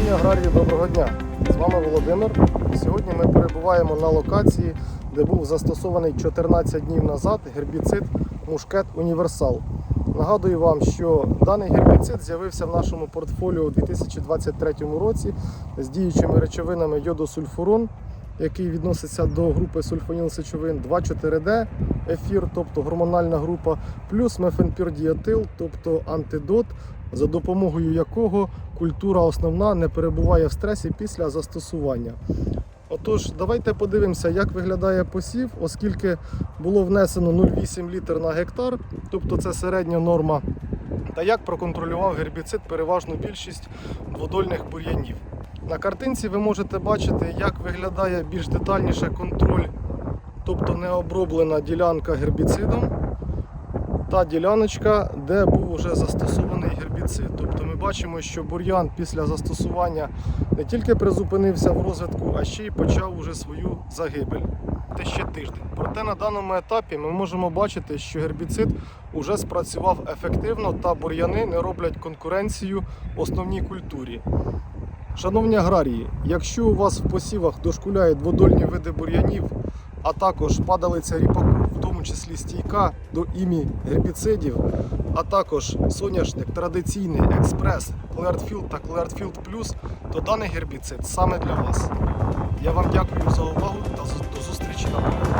Шановні аграрії, доброго дня! З вами Володимир. Сьогодні ми перебуваємо на локації, де був застосований 14 днів назад гербіцид Мушкет Універсал. Нагадую вам, що даний гербіцид з'явився в нашому портфоліо у 2023 році з діючими речовинами йодосульфурон, який відноситься до групи сульфонілсечовин 2,4-D ефір, тобто гормональна група, плюс мефенпірдіатил, тобто антидот, за допомогою якого культура основна не перебуває в стресі після застосування. Отож, давайте подивимося, як виглядає посів, оскільки було внесено 0,8 літр на гектар, тобто це середня норма, та як проконтролював гербіцид переважну більшість дводольних бур'янів. На картинці ви можете бачити, як виглядає більш детальніше контроль, тобто необроблена ділянка гербіцидом та діляночка, де був вже застосований гербіцид. Тобто ми бачимо, що бур'ян після застосування не тільки призупинився в розвитку, а ще й почав уже свою загибель. Це ще тиждень. Проте на даному етапі ми можемо бачити, що гербіцид уже спрацював ефективно та бур'яни не роблять конкуренцію основній культурі. Шановні аграрії, якщо у вас в посівах дошкуляють дводольні види бур'янів, а також падалиця ріпаку, в тому числі стійка до імі гербіцидів, а також соняшник традиційний експрес Clearfield та Clearfield Plus, то даний гербіцид саме для вас. Я вам дякую за увагу та до зустрічі на полі.